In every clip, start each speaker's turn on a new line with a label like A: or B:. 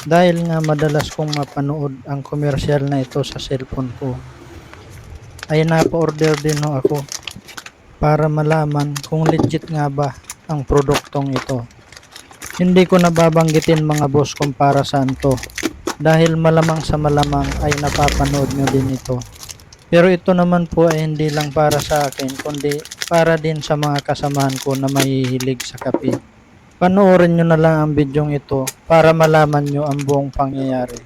A: Dahil nga madalas kong mapanood ang komersyal na ito sa cellphone ko, ay napa-order din ho ako para malaman kung legit nga ba ang produktong ito. Hindi ko nababanggitin mga boss kung para saan to dahil malamang sa malamang ay napapanood nyo din ito. Pero ito naman po ay hindi lang para sa akin kundi para din sa mga kasamahan ko na mahihilig sa kape. Panoorin nyo na lang ang bidyong ito para malaman nyo ang buong pangyayari.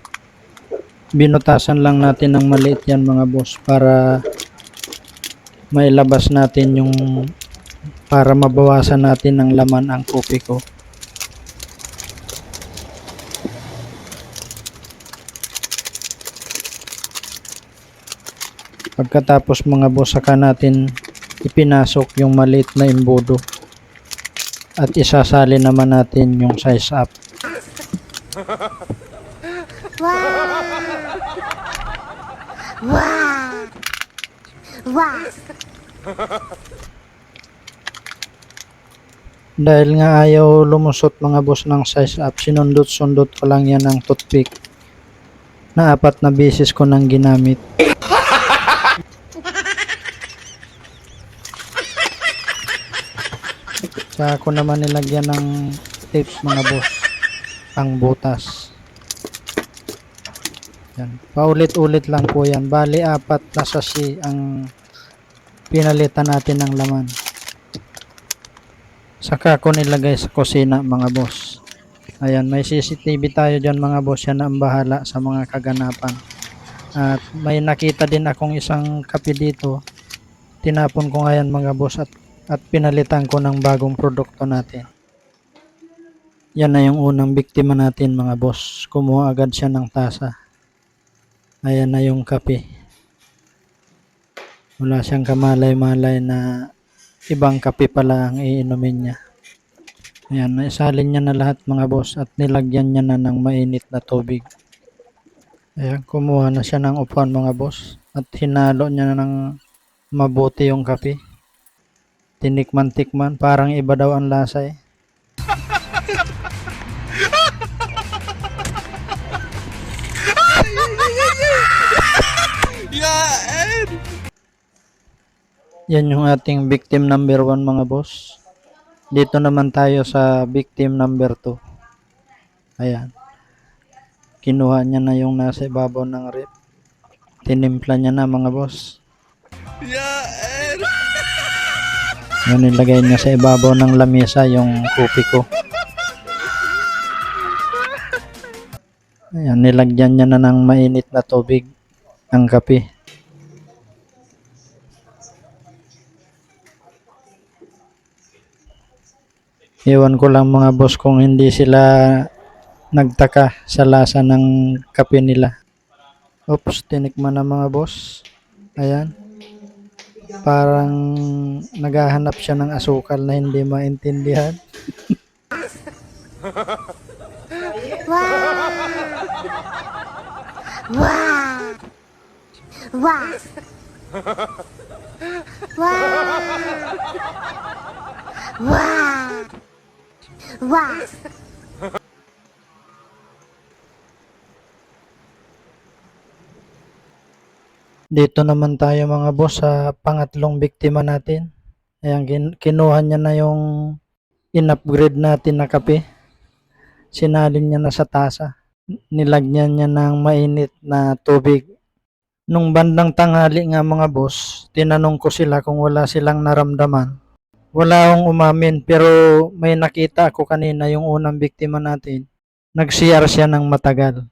A: Binutasan lang natin ng maliit yan mga boss para mailabas natin yung para mabawasan natin ng laman ang kopi ko. Pagkatapos mga boss saka natin ipinasok yung maliit na imbudo at isasali naman natin yung size up.
B: Wow! Wow!
A: Dahil nga ayaw lumusot mga boss ng size up, sinundot-sundot ko lang yan ng toothpick na apat na beses ko nang ginamit. Saka ko naman nilagyan ng tape mga boss ang butas. Yan. Paulit-ulit lang po yan. Bali, apat na sasi ang pinalitan natin ng laman. Saka ko nilagay sa kusina mga boss. Ayan, may CCTV tayo dyan mga boss. Yan ang bahala sa mga kaganapan. At may nakita din akong isang kape dito. Tinapon ko ngayon mga boss at, at pinalitan ko ng bagong produkto natin. Yan na yung unang biktima natin mga boss. Kumuha agad siya ng tasa. Ayan na yung kape. Wala siyang kamalay-malay na ibang kape pala ang iinumin niya. Ayan, naisalin niya na lahat mga boss at nilagyan niya na ng mainit na tubig. Ayan, kumuha na siya ng upuan mga boss at hinalo niya na ng mabuti yung kape. Tinikman-tikman, parang iba daw ang lasa eh. Yan yung ating victim number 1 mga boss. Dito naman tayo sa victim number 2. Ayan. Kinuha niya na yung nasa ibabaw ng rip. Tinimpla niya na mga boss. Yan nilagay niya sa ibabaw ng lamesa yung kopi ko. Ayan, nilagyan niya na ng mainit na tubig ang kape. Iwan ko lang mga boss kung hindi sila nagtaka sa lasa ng kape nila. Oops, tinikman na mga boss. Ayan. Parang naghahanap siya ng asukal na hindi maintindihan.
B: Wow! Wow! Wow! Wow!
A: Dito naman tayo mga boss sa pangatlong biktima natin. Ayan, kin- kinuha niya na yung in-upgrade natin na kape. Sinalin niya na sa tasa. Nilagyan niya ng mainit na tubig. Nung bandang tanghali nga mga boss, tinanong ko sila kung wala silang naramdaman. Wala akong umamin pero may nakita ako kanina yung unang biktima natin. Nag-CR siya ng matagal.